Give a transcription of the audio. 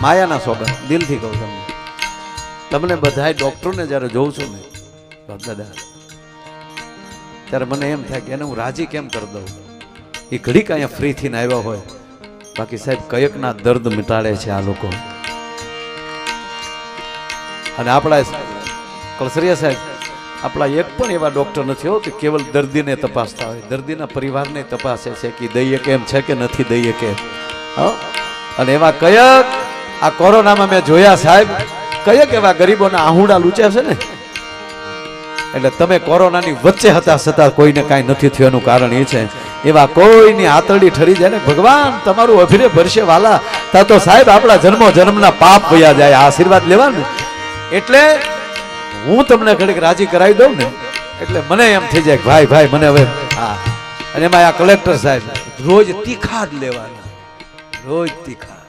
માયાના સોગંદ દિલથી કહું તમને તમને બધાય ડૉક્ટરોને જ્યારે જોઉં છું ને દાદા, ત્યારે મને એમ થાય કે એને હું રાજી કેમ કરી દઉં? એ ઘડીક અહીંયા ફ્રી થઈને આવ્યા હોય. બાકી સાહેબ, કયકના દર્દ મિટાડે છે આ લોકો. અને આપણા કળસરિયા સાહેબ, આપણા એક પણ એવા ડૉક્ટર નથી હો કે કેવલ દર્દીને તપાસતા હોય. દર્દીના પરિવારને તપાસે છે કે દઈએ કેમ છે કે નથી દઈએ કેમ. હા? અને એવા કયક આ કોરોનામાં મેં જોયા સાહેબ કયક એવા ગરીબોના આહુડા લૂચ્યા છે ને? એટલે તમે કોરોનાની વચ્ચે હતા છતાં કોઈને કાંઈ નથી થયું, એનું કારણ એ છે. એવા કોઈની આતરડી ઠરી જાય ને, ભગવાન તમારું અભિરે ભરશે વાલા. તા તો સાહેબ આપણા જન્મો જન્મના પાપ વયા જાય આશીર્વાદ લેવા એટલે હું તમને ઘડીક રાજી કરાવી દઉં ને, એટલે મને એમ થઈ જાય ભાઈ ભાઈ, મને હવે, હા. અને એમાં આ કલેક્ટર સાહેબ રોજ તીખા જ લેવાના, રોજ તીખા